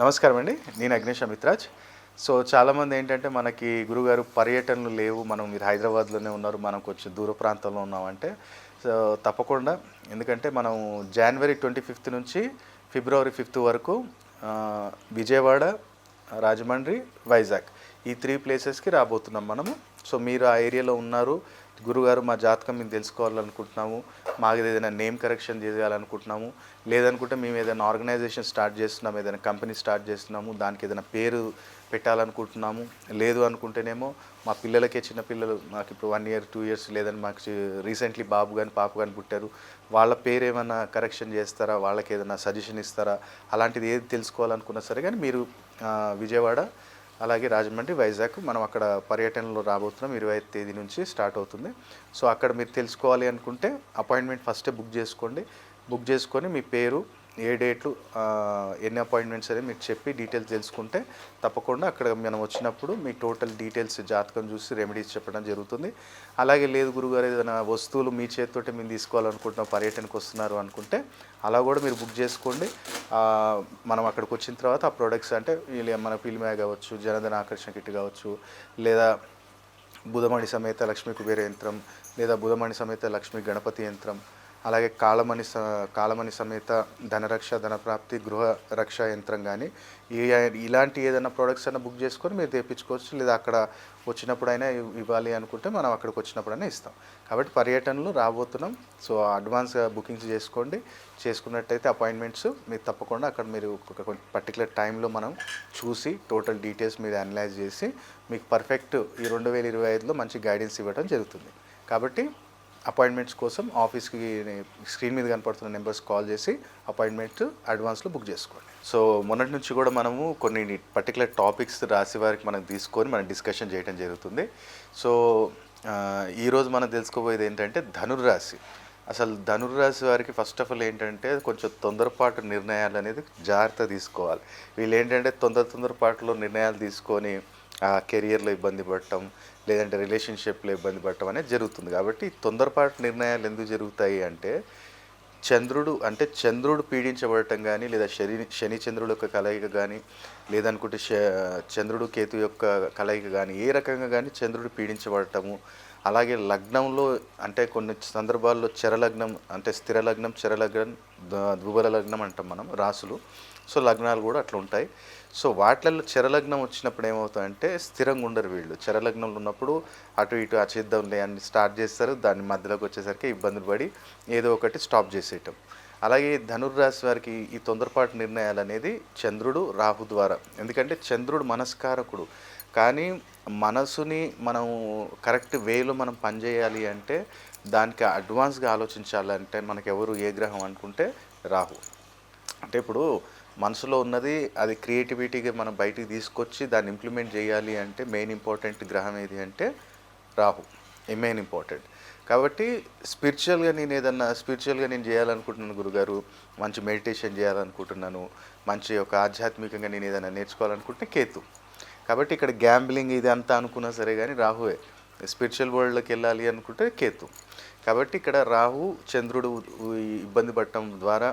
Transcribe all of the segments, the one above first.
నమస్కారం అండి. నేను అగ్నేష్ అమిత్రాజ్. సో చాలామంది ఏంటంటే మనకి గురుగారు పర్యటనలు లేవు. మనం మీరు హైదరాబాద్లోనే ఉన్నారు. మనం కొంచెం దూర ప్రాంతంలో ఉన్నామంటే సో తప్పకుండా. ఎందుకంటే మనం జనవరి ట్వంటీ ఫిఫ్త్ నుంచి ఫిబ్రవరి ఫిఫ్త్ వరకు విజయవాడ రాజమండ్రి వైజాగ్ ఈ త్రీ ప్లేసెస్కి రాబోతున్నాం మనము. సో మీరు ఆ ఏరియాలో ఉన్నారు. గురుగారు మా జాతకం మేము తెలుసుకోవాలనుకుంటున్నాము. మాకు ఏదైనా నేమ్ కరెక్షన్ చేయాలనుకుంటున్నాము. లేదనుకుంటే మేము ఏదైనా ఆర్గనైజేషన్ స్టార్ట్ చేస్తున్నాము ఏదైనా కంపెనీ స్టార్ట్ చేస్తున్నాము దానికి ఏదైనా పేరు పెట్టాలనుకుంటున్నాము. లేదు అనుకుంటేనేమో మా పిల్లలకే చిన్న పిల్లలు మాకు ఇప్పుడు వన్ ఇయర్ టూ ఇయర్స్ లేదని మాకు రీసెంట్లీ బాబు కానీ పాప కానీ పుట్టారు. వాళ్ళ పేరు ఏమైనా కరెక్షన్ చేస్తారా? వాళ్ళకి ఏదైనా సజెషన్ ఇస్తారా? అలాంటిది ఏది తెలుసుకోవాలనుకున్నా సరే కానీ మీరు విజయవాడ అలాగే రాజమండ్రి వైజాగ్ మనం అక్కడ పర్యటనలో రాబోతున్నాం. ఇరవై ఐదు తేదీ నుంచి స్టార్ట్ అవుతుంది. సో అక్కడ మీరు తెలుసుకోవాలి అనుకుంటే అపాయింట్మెంట్ ఫస్టే బుక్ చేసుకోండి. బుక్ చేసుకొని మీ పేరు ఏ డేట్లు ఎన్ని అపాయింట్మెంట్స్ అనేది మీకు చెప్పి డీటెయిల్స్ తెలుసుకుంటే తప్పకుండా అక్కడ మనం వచ్చినప్పుడు మీ టోటల్ డీటెయిల్స్ జాతకం చూసి రెమెడీస్ చెప్పడం జరుగుతుంది. అలాగే లేదు గురుగారు ఏదైనా వస్తువులు మీ చేతితోటి మేము తీసుకోవాలనుకుంటున్నాం పర్యటనకు వస్తున్నారు అనుకుంటే అలా కూడా మీరు బుక్ చేసుకోండి. మనం అక్కడికి వచ్చిన తర్వాత ఆ ప్రొడక్ట్స్ అంటే మన పిలిమే కావచ్చు జనధన ఆకర్షణ కిట్ కావచ్చు లేదా బుధమణి సమేత లక్ష్మీ కుబేర యంత్రం లేదా బుధమణి సమేత లక్ష్మీ గణపతి యంత్రం అలాగే కాళమణి స కాళమణి సమేత ధనరక్ష ధనప్రాప్తి గృహ రక్ష యంత్రం కానీ ఇలాంటి ఏదైనా ప్రోడక్ట్స్ అయినా బుక్ చేసుకొని మీరు తెప్పించుకోవచ్చు. లేదా అక్కడ వచ్చినప్పుడైనా ఇవ్వాలి అనుకుంటే మనం అక్కడికి వచ్చినప్పుడైనా ఇస్తాం. కాబట్టి పర్యటనలు రాబోతున్నాం. సో అడ్వాన్స్గా బుకింగ్స్ చేసుకోండి. చేసుకున్నట్టయితే అపాయింట్మెంట్స్ మీరు తప్పకుండా అక్కడ మీరు ఒక పర్టికులర్ టైంలో మనం చూసి టోటల్ డీటెయిల్స్ మీరు అనలైజ్ చేసి మీకు పర్ఫెక్ట్ ఈ రెండు వేల ఇరవై ఐదులో మంచి గైడెన్స్ ఇవ్వడం జరుగుతుంది. కాబట్టి అపాయింట్మెంట్స్ కోసం ఆఫీస్కి స్క్రీన్ మీద కనపడుతున్న నెంబర్స్ కాల్ చేసి అపాయింట్మెంట్ అడ్వాన్స్లో బుక్ చేసుకోండి. సో మొన్నటి నుంచి కూడా మనము కొన్ని పర్టికులర్ టాపిక్స్ రాసి వారికి మనం తీసుకొని మనం డిస్కషన్ చేయడం జరుగుతుంది. సో ఈరోజు మనం తెలుసుకోబోయేది ఏంటంటే ధనుర్రాశి. అసలు ధనుర్రాశి వారికి ఫస్ట్ ఆఫ్ ఆల్ ఏంటంటే కొంచెం తొందరపాటు నిర్ణయాలు అనేది జాగ్రత్త తీసుకోవాలి. వీళ్ళు ఏంటంటే తొందర తొందరపాటులో నిర్ణయాలు తీసుకొని కెరియర్లో ఇబ్బంది పడటం లేదంటే రిలేషన్షిప్లో ఇబ్బంది పడటం అనేది జరుగుతుంది. కాబట్టి తొందరపాటు నిర్ణయాలు ఎందుకు జరుగుతాయి అంటే చంద్రుడు అంటే చంద్రుడు పీడించబడటం కానీ లేదా శని శని చంద్రుడు యొక్క కలయిక కానీ లేదనుకుంటే శ చంద్రుడు కేతు యొక్క కలయిక కానీ ఏ రకంగా కానీ చంద్రుడు పీడించబడటము అలాగే లగ్నంలో అంటే కొన్ని సందర్భాల్లో చరలగ్నం అంటే స్థిర లగ్నం చరలగ్నం ద- లగ్నం అంటాం మనం రాసులు. సో లగ్నాలు కూడా అట్లా ఉంటాయి. సో వాటిల్లో చరలగ్నం వచ్చినప్పుడు ఏమవుతాయంటే స్థిరంగా ఉండరు వీళ్ళు. చరలగ్నంలో ఉన్నప్పుడు అటు ఇటు ఆ చేద్దాంలే అని స్టార్ట్ చేస్తారు. దాని మధ్యలోకి వచ్చేసరికి ఇబ్బందులు పడి ఏదో ఒకటి స్టాప్ చేసేయటం. అలాగే ధనుర్రాశి వారికి ఈ తొందరపాటు నిర్ణయాలు అనేది చంద్రుడు రాహు ద్వారా. ఎందుకంటే చంద్రుడు మనస్కారకుడు. కానీ మనసుని మనం కరెక్ట్ వేలో మనం పనిచేయాలి అంటే దానికి అడ్వాన్స్గా ఆలోచించాలంటే మనకు ఎవరు ఏ గ్రహం అనుకుంటే రాహు. అంటే ఇప్పుడు మనసులో ఉన్నది అది క్రియేటివిటీగా మనం బయటికి తీసుకొచ్చి దాన్ని ఇంప్లిమెంట్ చేయాలి అంటే మెయిన్ ఇంపార్టెంట్ గ్రహం ఏది అంటే రాహు. ఈ మెయిన్ ఇంపార్టెంట్. కాబట్టి స్పిరిచువల్గా నేను ఏదన్నా స్పిరిచువల్గా నేను చేయాలనుకుంటున్నాను గురుగారు మంచి మెడిటేషన్ చేయాలనుకుంటున్నాను మంచి ఒక ఆధ్యాత్మికంగా నేను ఏదైనా నేర్చుకోవాలనుకుంటే కేతు. కాబట్టి ఇక్కడ గ్యాంబ్లింగ్ ఇది అంతా అనుకున్నా సరే కానీ రాహువే. స్పిరిచువల్ వరల్డ్లోకి వెళ్ళాలి అనుకుంటే కేతు. కాబట్టి ఇక్కడ రాహు చంద్రుడు ఇబ్బంది పడటం ద్వారా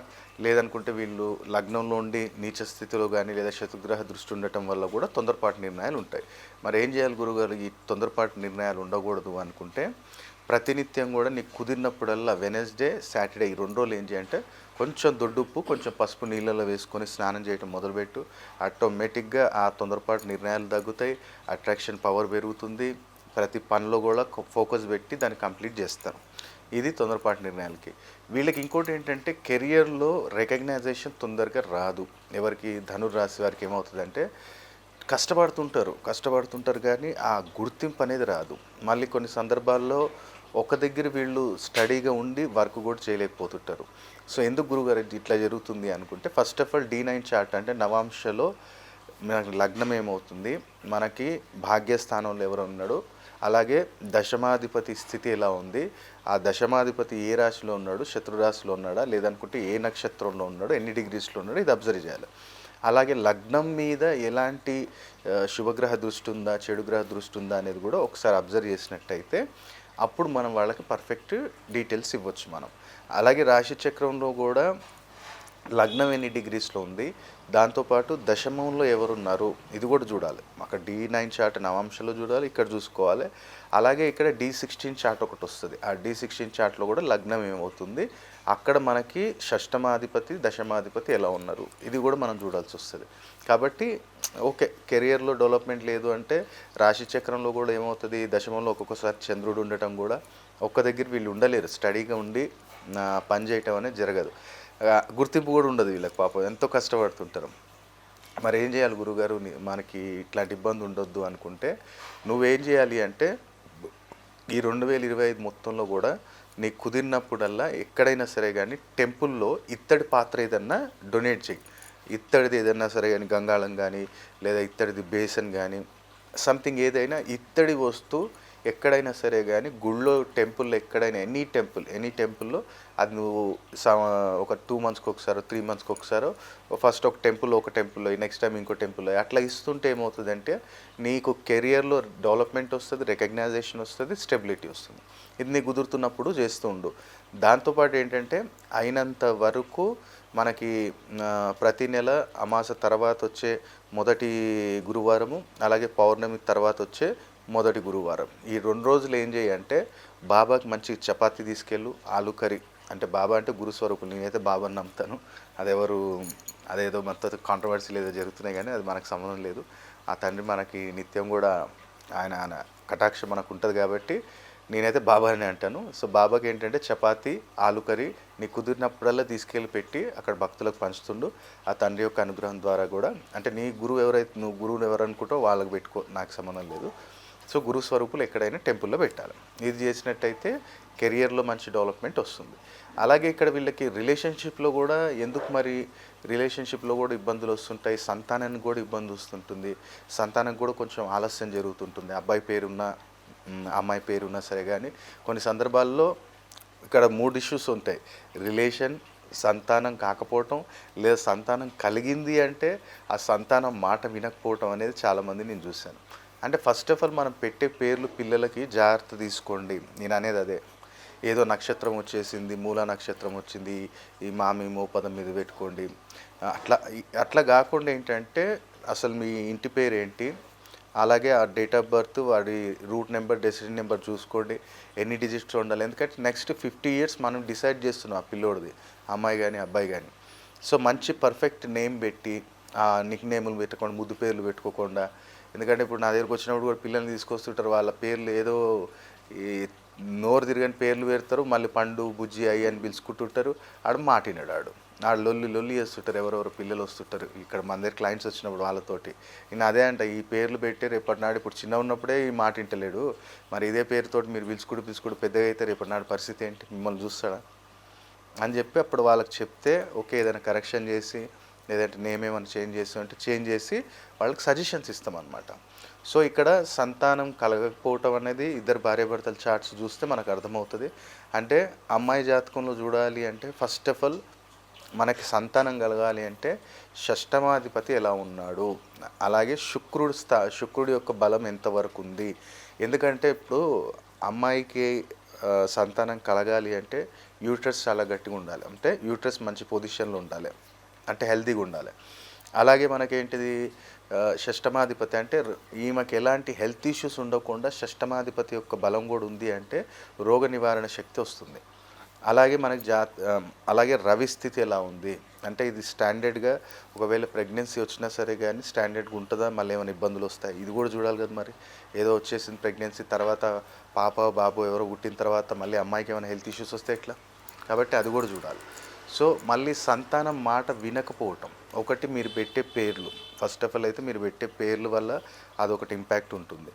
లేదనుకుంటే వీళ్ళు లగ్నంలో ఉండి నీచ స్థితిలో కానీ లేదా శత్రుగ్రహ దృష్టి ఉండటం వల్ల కూడా తొందరపాటు నిర్ణయాలు ఉంటాయి. మరి ఏం చేయాలి గురుగారు? ఈ తొందరపాటు నిర్ణయాలు ఉండకూడదు అనుకుంటే ప్రతినిత్యం కూడా నీకు కుదిరినప్పుడల్లా వెనస్డే సాటర్డే ఈ రెండు రోజులు ఏం చేయంటే కొంచెం దొడ్డుప్పు కొంచెం పసుపు నీళ్ళలో వేసుకొని స్నానం చేయటం మొదలుపెట్టు. ఆటోమేటిక్గా ఆ తొందరపాటు నిర్ణయాలు తగ్గుతాయి. అట్రాక్షన్ పవర్ పెరుగుతుంది. ప్రతి పనిలో కూడా ఫోకస్ పెట్టి దాన్ని కంప్లీట్ చేస్తారు. ఇది తొందరపాటు నిర్ణయాలకి. వీళ్ళకి ఇంకోటి ఏంటంటే కెరియర్లో రికగ్నైజేషన్ తొందరగా రాదు. ఎవరికి ధనుర్రాశి వారికి ఏమవుతుందంటే కష్టపడుతుంటారు. కష్టపడుతుంటారు కానీ ఆ గుర్తింపు అనేది రాదు. మళ్ళీ కొన్ని సందర్భాల్లో ఒక దగ్గర వీళ్ళు స్టడీగా ఉండి వర్క్ కూడా చేయలేకపోతుంటారు. సో ఎందుకు గురుగారు ఇట్లా జరుగుతుంది అనుకుంటే first of all D nine chart అంటే నవాంశలో మనకి లగ్నం ఏమవుతుంది? మనకి భాగ్యస్థానంలో ఎవరు ఉన్నాడో? అలాగే దశమాధిపతి స్థితి ఎలా ఉంది? ఆ దశమాధిపతి ఏ రాశిలో ఉన్నాడు? శత్రురాశిలో ఉన్నాడా? లేదనుకుంటే ఏ నక్షత్రంలో ఉన్నాడు? ఎన్ని డిగ్రీస్లో ఉన్నాడో? ఇది అబ్జర్వ్ చేయాలి. అలాగే లగ్నం మీద ఎలాంటి శుభగ్రహ దృష్టి ఉందా? చెడు గ్రహ దృష్టి ఉందా? అనేది కూడా ఒకసారి అబ్జర్వ్ చేసినట్టయితే అప్పుడు మనం వాళ్ళకి పర్ఫెక్ట్ డీటెయిల్స్ ఇవ్వచ్చు మనం. అలాగే రాశి చక్రంలో కూడా లగ్నం ఎన్ని డిగ్రీస్లో ఉంది? దాంతోపాటు దశమంలో ఎవరున్నారు? ఇది కూడా చూడాలి. అక్కడ డి నైన్ చార్ట్ నవాంశలో చూడాలి ఇక్కడ చూసుకోవాలి. అలాగే ఇక్కడ డి సిక్స్టీన్ చార్ట్ ఒకటి వస్తుంది. ఆ డి సిక్స్టీన్ చార్ట్లో కూడా లగ్నం ఏమవుతుంది? అక్కడ మనకి షష్టమాధిపతి దశమాధిపతి ఎలా ఉన్నారు? ఇది కూడా మనం చూడాల్సి వస్తుంది. కాబట్టి ఓకే కెరియర్లో డెవలప్మెంట్ లేదు అంటే రాశి చక్రంలో కూడా ఏమవుతుంది? దశమంలో ఒక్కొక్కసారి చంద్రుడు ఉండటం కూడా ఒక్క దగ్గర వీళ్ళు ఉండలేరు. స్టడీగా ఉండి పని చేయటం అనేది జరగదు. గుర్తింపు కూడా ఉండదు వీళ్ళకి పాపం. ఎంతో కష్టపడుతుంటారు. మరి ఏం చేయాలి గురుగారు? మనకి ఇట్లాంటి ఇబ్బంది ఉండొద్దు అనుకుంటే నువ్వేం చేయాలి అంటే ఈ రెండు వేల ఇరవై ఐదు మొత్తంలో కూడా నీకు కుదిరినప్పుడల్లా ఎక్కడైనా సరే కానీ టెంపుల్లో ఇత్తడి పాత్ర ఏదన్నా డొనేట్ చేయి. ఇత్తడిది ఏదన్నా సరే కానీ గంగాళం కానీ లేదా ఇత్తడిది బేసన్ కానీ సంథింగ్ ఏదైనా ఇత్తడి వస్తువు ఎక్కడైనా సరే కానీ గుళ్ళో టెంపుల్లో ఎక్కడైనా ఎనీ టెంపుల్ ఎనీ టెంపుల్లో అది నువ్వు ఒక టూ మంత్స్కి ఒకసారో త్రీ మంత్స్కి ఒకసారో ఫస్ట్ ఒక టెంపుల్ ఒక టెంపుల్ నెక్స్ట్ టైం ఇంకో టెంపుల్ అట్లా ఇస్తుంటే ఏమవుతుందంటే నీకు కెరియర్లో డెవలప్మెంట్ వస్తుంది రికగ్నైజేషన్ వస్తుంది స్టెబిలిటీ వస్తుంది. ఇది నీకు కుదురుతున్నప్పుడు చేస్తూ ఉండు. దాంతోపాటు ఏంటంటే అయినంత వరకు మనకి ప్రతి నెల అమాస తర్వాత వచ్చే మొదటి గురువారము అలాగే పౌర్ణమి తర్వాత వచ్చే మొదటి గురువారం. ఈ రెండు రోజులు ఏం చేయంటే బాబాకి మంచి చపాతీ తీసుకెళ్ళు ఆలు కర్రీ. అంటే బాబా అంటే గురుస్వరూపులు నేనైతే బాబాని నమ్ముతాను. అదెవరు అదేదో మొత్తం కాంట్రవర్సీలు ఏదో జరుగుతున్నాయి కానీ అది మనకు సంబంధం లేదు. ఆ తండ్రి మనకి నిత్యం కూడా ఆయన ఆయన కటాక్షం మనకు ఉంటుంది కాబట్టి నేనైతే బాబాని అంటాను. సో బాబాకి ఏంటంటే చపాతీ ఆలు కర్రీ నీ కుదిరినప్పుడల్లా తీసుకెళ్ళి పెట్టి అక్కడ భక్తులకు పంచుతుండు. ఆ తండ్రి యొక్క అనుగ్రహం ద్వారా కూడా. అంటే నీ గురువు ఎవరైతే నువ్వు గురువుని ఎవరు అనుకుంటో వాళ్ళకి పెట్టుకో నాకు సంబంధం లేదు. సో గురు స్వరూపులు ఎక్కడైనా టెంపుల్లో పెట్టాలి. ఇది చేసినట్టయితే కెరియర్లో మంచి డెవలప్మెంట్ వస్తుంది. అలాగే ఇక్కడ వీళ్ళకి రిలేషన్షిప్లో కూడా ఎందుకు మరి రిలేషన్షిప్లో కూడా ఇబ్బందులు వస్తుంటాయి? సంతానానికి కూడా ఇబ్బంది వస్తుంటుంది. సంతానం కూడా కొంచెం ఆలస్యం జరుగుతుంటుంది. అబ్బాయి పేరున్న అమ్మాయి పేరున్నా సరే కానీ కొన్ని సందర్భాల్లో ఇక్కడ మూడు ఇష్యూస్ ఉంటాయి. రిలేషన్ సంతానం కాకపోవటం లేదా సంతానం కలిగింది అంటే ఆ సంతానం మాట వినకపోవటం అనేది చాలామంది నేను చూశాను. అంటే ఫస్ట్ ఆఫ్ ఆల్ మనం పెట్టే పేర్లు పిల్లలకి జాగ్రత్త తీసుకోండి. నేను అనేది అదే. ఏదో నక్షత్రం వచ్చేసింది మూల నక్షత్రం వచ్చింది ఈ మామి మోపదం మీద పెట్టుకోండి. అట్లా అట్లా కాకుండా ఏంటంటే అసలు మీ ఇంటి పేరు ఏంటి అలాగే ఆ డేట్ ఆఫ్ బర్త్ వాడి రూట్ నెంబర్ డెసిషన్ నెంబర్ చూసుకోండి. ఎన్ని డిజిట్స్ ఉండాలి? ఎందుకంటే నెక్స్ట్ ఫిఫ్టీ ఇయర్స్ మనం డిసైడ్ చేస్తున్నాం ఆ పిల్లోడిది అమ్మాయి కానీ అబ్బాయి కానీ సో మంచి పర్ఫెక్ట్ నేమ్ పెట్టి నిక్ నేములు పెట్టకుండా ముద్దు పేర్లు పెట్టుకోకుండా ఎందుకంటే ఇప్పుడు నా దగ్గరకు వచ్చినప్పుడు కూడా పిల్లల్ని తీసుకొస్తుంటారు వాళ్ళ పేర్లు ఏదో ఈ నోరు తిరగని పేర్లు పెడతారు మళ్ళీ పండు బుజ్జి అయ్యి అని పిలుచుకుంటుంటారు. ఆడు మాటినాడు ఆడు. ఆడు లొల్లి లొల్లి చేస్తుంటారు ఎవరెవరు పిల్లలు వస్తుంటారు. ఇక్కడ మన దగ్గర క్లయింట్స్ వచ్చినప్పుడు వాళ్ళతోటి. నేను అదే అంట ఈ పేర్లు పెట్టి రేపటి నాడు ఇప్పుడు చిన్న ఉన్నప్పుడే ఈ మాట వింటలేడు. మరి ఇదే పేరుతోటి మీరు పిలుచుకుంటూ పిలుచుకుంటూ పెద్దగా అయితే రేపటి నాడు పరిస్థితి ఏంటి? మిమ్మల్ని చూస్తాడా? అని చెప్పి అప్పుడు వాళ్ళకి చెప్తే ఓకే ఏదైనా కరెక్షన్ చేసి లేదంటే నేమ్ ఏమైనా చేంజ్ చేసి అంటే చేంజ్ చేసి వాళ్ళకి సజెషన్స్ ఇస్తామన్నమాట. సో ఇక్కడ సంతానం కలగకపోవటం అనేది ఇద్దరు భార్యాభర్తల చార్ట్స్ చూస్తే మనకు అర్థమవుతుంది. అంటే అమ్మాయి జాతకంలో చూడాలి అంటే ఫస్ట్ ఆఫ్ ఆల్ మనకి సంతానం కలగాలి అంటే షష్టమాధిపతి ఎలా ఉన్నాడు? అలాగే శుక్రుడు స్థా శుక్రుడి యొక్క బలం ఎంతవరకు ఉంది? ఎందుకంటే ఇప్పుడు అమ్మాయికి సంతానం కలగాలి అంటే యూట్రస్ చాలా గట్టిగా ఉండాలి. అంటే యూట్రస్ మంచి పొజిషన్లో ఉండాలి. అంటే హెల్తీగా ఉండాలి. అలాగే మనకేంటిది షష్టమాధిపతి అంటే ఈమెకి ఎలాంటి హెల్త్ ఇష్యూస్ ఉండకుండా షష్టమాధిపతి యొక్క బలం కూడా ఉంది అంటే రోగ నివారణ శక్తి వస్తుంది. అలాగే మనకి జా అలాగే రవి స్థితి ఎలా ఉంది? అంటే ఇది స్టాండర్డ్గా ఒకవేళ ప్రెగ్నెన్సీ వచ్చినా సరే కానీ స్టాండర్డ్గా ఉంటుందా? మళ్ళీ ఏమైనా ఇబ్బందులు వస్తాయి? ఇది కూడా చూడాలి కదా మరి. ఏదో వచ్చేసింది ప్రెగ్నెన్సీ తర్వాత పాప బాబు ఎవరో పుట్టిన తర్వాత మళ్ళీ అమ్మాయికి ఏమైనా హెల్త్ ఇష్యూస్ వస్తే ఎట్లా? కాబట్టి అది కూడా చూడాలి. సో మళ్ళీ సంతానం మాట వినకపోవటం. ఒకటి మీరు పెట్టే పేర్లు. ఫస్ట్ ఆఫ్ ఆల్ అయితే మీరు పెట్టే పేర్లు వల్ల అదొకటి ఇంపాక్ట్ ఉంటుంది.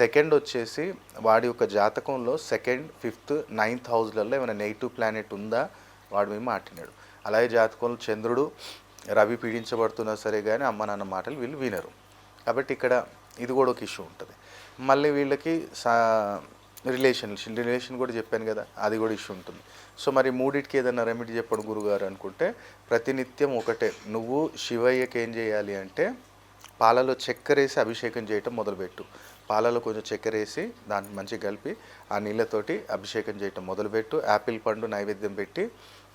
సెకండ్ వచ్చేసి వాడి యొక్క జాతకంలో సెకండ్ ఫిఫ్త్ నైన్త్ హౌస్లలో ఏమైనా నెగిటివ్ ప్లానెట్ ఉందా? వాడు మేము మాట్లాడాడు అలాగే జాతకంలో చంద్రుడు రవి పీడించబడుతున్నా సరే కానీ అమ్మ నాన్న మాటలు వీళ్ళు వినరు. కాబట్టి ఇక్కడ ఇది కూడా ఒక ఇష్యూ ఉంటుంది. మళ్ళీ వీళ్ళకి సా రిలేషన్ రిలేషన్ కూడా చెప్పాను కదా అది కూడా ఇష్యూ ఉంటుంది. సో మరి మూడిటికి ఏదైనా రెమెడీ చెప్పండి గురుగారు అనుకుంటే ప్రతినిత్యం ఒకటే నువ్వు శివయ్యకి ఏం చేయాలి అంటే పాలలో చక్కెర వేసి అభిషేకం చేయటం మొదలుపెట్టు. పాలలో కొంచెం చక్కెర వేసి దాన్ని మంచిగా కలిపి ఆ నీళ్ళతోటి అభిషేకం చేయటం మొదలుపెట్టు. యాపిల్ పండు నైవేద్యం పెట్టి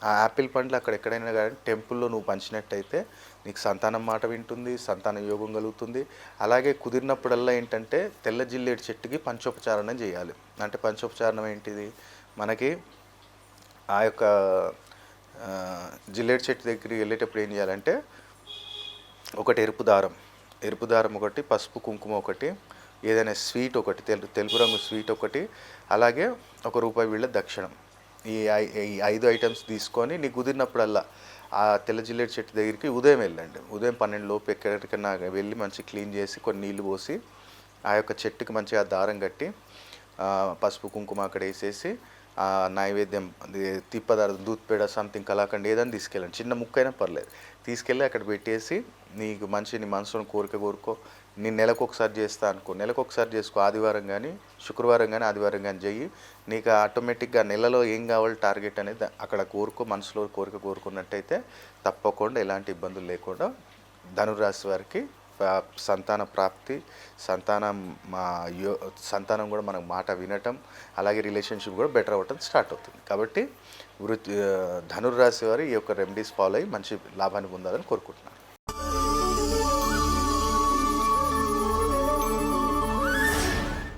ఆ యాపిల్ పండ్లు అక్కడ ఎక్కడైనా కానీ టెంపుల్లో నువ్వు పంచినట్టయితే నీకు సంతానం మాట వింటుంది సంతాన యోగం కలుగుతుంది. అలాగే కుదిరినప్పుడల్లా ఏంటంటే తెల్ల జిల్లేడు చెట్టుకి పంచోపచారణం చేయాలి. అంటే పంచోపచారణం ఏంటిది? మనకి ఆ యొక్క జిల్లేడు చెట్టు దగ్గరికి వెళ్ళేటప్పుడు ఏం చేయాలంటే ఒకటి ఎరుపు దారం. ఎరుపు దారం ఒకటి పసుపు కుంకుమ ఒకటి ఏదైనా స్వీట్ ఒకటి తెలు తెలుపు రంగు స్వీట్ ఒకటి అలాగే ఒక రూపాయి వీళ్ళ దక్షిణం. ఈ ఐ- ఈ ఐదు ఐటమ్స్ తీసుకొని నీకు కుదిరినప్పుడల్లా ఆ తెల్ల జిల్లేడు చెట్టు దగ్గరికి ఉదయం వెళ్ళండి. ఉదయం పన్నెండు లోపు ఎక్కడికైనా వెళ్ళి మంచి క్లీన్ చేసి కొన్ని నీళ్ళు పోసి ఆ యొక్క చెట్టుకి మంచిగా దారం కట్టి పసుపు కుంకుమ అక్కడ వేసేసి ఆ నైవేద్యం తిప్పదార్థం తిప్పదారు దూత్పేడ సంథింగ్ కలాకండి ఏదైనా తీసుకెళ్ళండి. చిన్న ముక్కైనా పర్లేదు. తీసుకెళ్ళి అక్కడ పెట్టేసి నీకు మంచి నీ మనసులో కోరిక కోరుకో నేను నెలకు ఒకసారి చేస్తా అనుకో. నెలకు ఒకసారి చేసుకో. ఆదివారం కానీ శుక్రవారం కానీ ఆదివారం కానీ చెయ్యి. నీకు ఆటోమేటిక్గా నెలలో ఏం కావాలి టార్గెట్ అనేది అక్కడ కోరుకో మనసులో కోరిక కోరుకున్నట్టయితే తప్పకుండా ఎలాంటి ఇబ్బందులు లేకుండా ధనురాశి వారికి సంతాన ప్రాప్తి సంతానం మా యో సంతానం కూడా మనకు మాట వినటం అలాగే రిలేషన్షిప్ కూడా బెటర్ అవ్వటం స్టార్ట్ అవుతుంది. కాబట్టి వృత్తి ధనుర్రాశి వారు ఈ యొక్క రెమెడీస్ ఫాలో అయ్యి మంచి లాభాన్ని పొందాలని కోరుకుంటున్నాను.